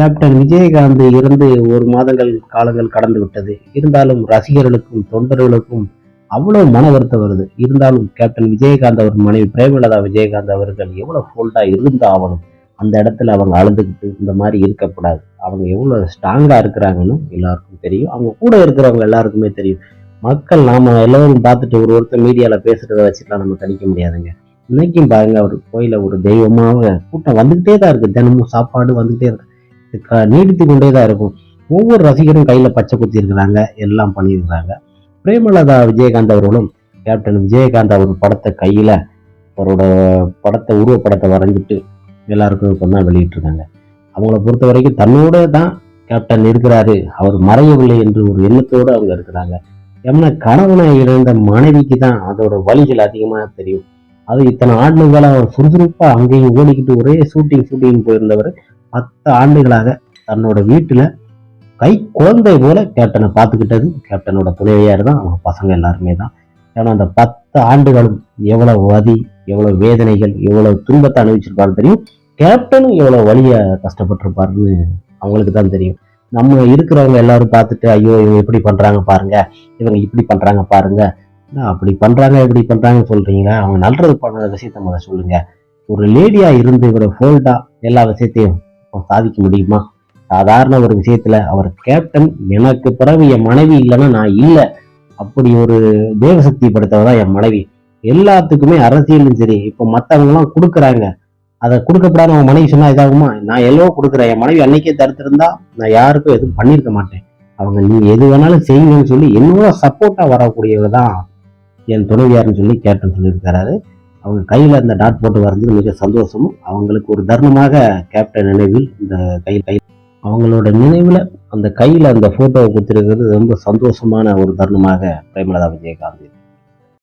Captain Vijayakanth இருந்து ஒரு மாதங்கள் காலங்கள் கடந்து விட்டது. இருந்தாலும் ரசிகர்களுக்கும் தொண்டர்களுக்கும் அவ்வளவு மன வருத்தம் வருது. இருந்தாலும் கேப்டன் விஜயகாந்த் அவர் மனைவி பிரேமலதா விஜயகாந்த் அவர்கள் எவ்வளவு ஃபோல்டா இருந்து ஆகணும் அந்த இடத்துல அவங்க அழுதுகிட்டு இந்த மாதிரி இருக்கக்கூடாது. அவங்க எவ்வளவு ஸ்ட்ராங்கா இருக்கிறாங்கன்னு எல்லாருக்கும் தெரியும். அவங்க கூட இருக்கிறவங்க எல்லாருக்குமே தெரியும். மக்கள் நாம எல்லாரும் பார்த்துட்டு ஒரு ஒருத்தர் மீடியால பேசுறத வச்சுக்கலாம் நம்ம கணிக்க முடியாதுங்க. இன்னைக்கும் பாருங்க அவர் கோயில ஒரு தெய்வமாக கூட்டம் வந்துகிட்டே தான் இருக்கு. தினமும் சாப்பாடு வந்துகிட்டே இருக்கு. நீடித்து கொண்டே தான் இருக்கும். ஒவ்வொரு ரசிகரும் கையில பச்சை குத்தி இருக்கிறாங்க எல்லாம் பண்ணியிருக்கிறாங்க. பிரேமலதா விஜயகாந்த் அவர்களும் கேப்டன் விஜயகாந்த் அவர் படத்தை கையில அவரோட படத்தை உருவப்படத்தை வரைஞ்சிட்டு எல்லாருக்கும் இப்போ தான் வெளியிட்டிருக்காங்க. அவங்கள பொறுத்த வரைக்கும் தன்னோட தான் கேப்டன் இருக்கிறாரு. அவர் மறையவில்லை என்று ஒரு எண்ணத்தோடு அவங்க இருக்கிறாங்க. ஏன்னா கணவனை இழந்த மனைவிக்கு தான் அதோட வழிகள் அதிகமாக தெரியும். அது இத்தனை ஆண்டுகளாக அவர் சுறுசுறுப்பா அங்கேயும் ஓடிக்கிட்டு ஒரே ஷூட்டிங் ஷூட்டிங் போயிருந்தவர் பத்து ஆண்டுகளாக தன்னோட வீட்டுல கை குழந்தை போல கேப்டனை பார்த்துக்கிட்டது. கேப்டனோட துணைவியார் தான் அவங்க பசங்க எல்லாருமே தான். ஏன்னா அந்த பத்து ஆண்டுகளும் எவ்வளவு வதி எவ்வளவு வேதனைகள் எவ்வளவு துன்பத்தை அனுபவிச்சிருப்பாரு தெரியும். கேப்டனும் எவ்வளவு வழியை கஷ்டப்பட்டிருப்பாருன்னு அவங்களுக்கு தான் தெரியும். நம்ம இருக்கிறவங்க எல்லாரும் பார்த்துட்டு ஐயோ இவங்க இப்படி பண்றாங்க பாருங்க இவங்க இப்படி பண்றாங்க பாருங்க அப்படி பண்றாங்க இப்படி பண்றாங்கன்னு சொல்றீங்களா? அவங்க நல்லது பண்ண விஷயத்த முதல்ல சொல்லுங்க. ஒரு லேடியா இருந்து இவரை ஃபோல்டா எல்லா விஷயத்தையும் சாதிக்க முடியுமா? சாதாரண ஒரு விஷயத்துல அவர் கேப்டன் எனக்கு பிறகு என் மனைவி இல்லைன்னா நான் இல்லை. அப்படி ஒரு தேவசக்தி படுத்தவதான் என் மனைவி. எல்லாத்துக்குமே அரசியலும் சரி இப்போ மற்றவங்கலாம் கொடுக்குறாங்க. அதை கொடுக்கப்படாத அவன் மனைவி சொன்னா இதாகுமா? நான் எல்லோ கொடுக்குறேன். என் மனைவி அன்னைக்கே தடுத்திருந்தா நான் யாருக்கும் எதுவும் பண்ணியிருக்க மாட்டேன். அவங்க நீ எது வேணாலும் செய்யுங்கன்னு சொல்லி என்னோட சப்போர்ட்டா வரக்கூடியவங்க தான் என் துணைவியார்னு சொல்லி கேப்டன் சொல்லியிருக்கிறாரு அவங்க கையில அந்த டாட் போட்டு வரைஞ்சது மிக சந்தோஷமும் அவங்களுக்கு ஒரு தருணமாக கேப்டன் நினைவில் இந்த கை கை அவங்களோட நினைவுல அந்த கையில அந்த போட்டோவை கொடுத்துருக்கிறது ரொம்ப சந்தோஷமான ஒரு தருணமாக பிரேமலதா விஜயகாந்த்